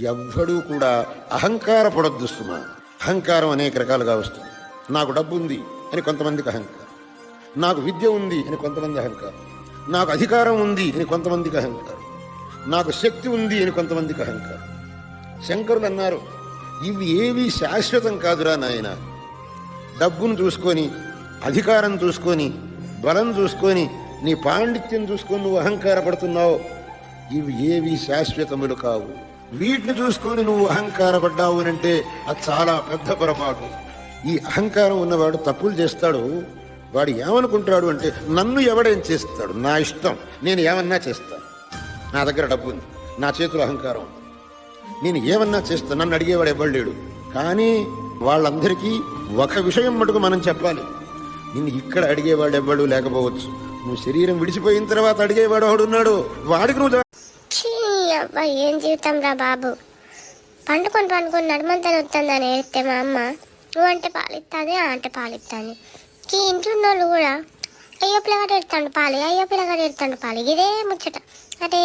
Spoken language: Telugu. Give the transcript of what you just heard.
ఎవ్వడూ కూడా అహంకారపడొద్దు సుమా. అహంకారం అనేక రకాలుగా వస్తుంది. నాకు డబ్బు ఉంది అని కొంతమందికి అహంకారం. నాకు విద్య ఉంది అని కొంతమంది అహంకారం. నాకు అధికారం ఉంది అని కొంతమందికి అహంకారం. నాకు శక్తి ఉంది అని కొంతమందికి అహంకారం. శంకరులు అన్నారు ఇవి ఏవి శాశ్వతం కాదురా నాయన. డబ్బును చూసుకొని అధికారం చూసుకొని బలం చూసుకొని నీ పాండిత్యం చూసుకొని నువ్వు అహంకారపడుతున్నావు. ఇవి ఏవి శాశ్వతములు కావు. వీటిని చూసుకొని నువ్వు అహంకారపడ్డావు అని అంటే అది చాలా పెద్ద పొరపాటు. ఈ అహంకారం ఉన్నవాడు తప్పులు చేస్తాడు వాడు ఏమనుకుంటాడు అంటే నన్ను ఎవడేం చేస్తాడు? నా ఇష్టం. నేను ఏమన్నా చేస్తాను. నా దగ్గర డబ్బు ఉంది. నా చేతిలో అహంకారం ఉంది. నేను ఏమన్నా చేస్తాను నన్ను అడిగేవాడు ఎవడు లేడు. కానీ వాళ్ళందరికీ ఒక విషయం మటుకు మనం చెప్పాలి. నిన్ను ఇక్కడ అడిగేవాడు ఎవ్వడు లేకపోవచ్చు. నువ్వు శరీరం విడిచిపోయిన తర్వాత అడిగేవాడు ఒకడున్నాడు వాడికి నువ్వు అవ్వ ఏం జీవితం రా బాబు? పండుకొని పండుకొని నడుమంతా వస్తుందని ఏడితే మా అమ్మ నువ్వు అంటే పాలిస్తుంది ఆ అంటే పాలిస్తుంది ఈ ఇంట్లో ఉన్న వాళ్ళు కూడా అయ్యో పిల్లగాడు ఎడతాడు పాలి అయ్యో పిల్లగాడు ఎడతాడు పాలి. ఇదే ముచ్చట. అదే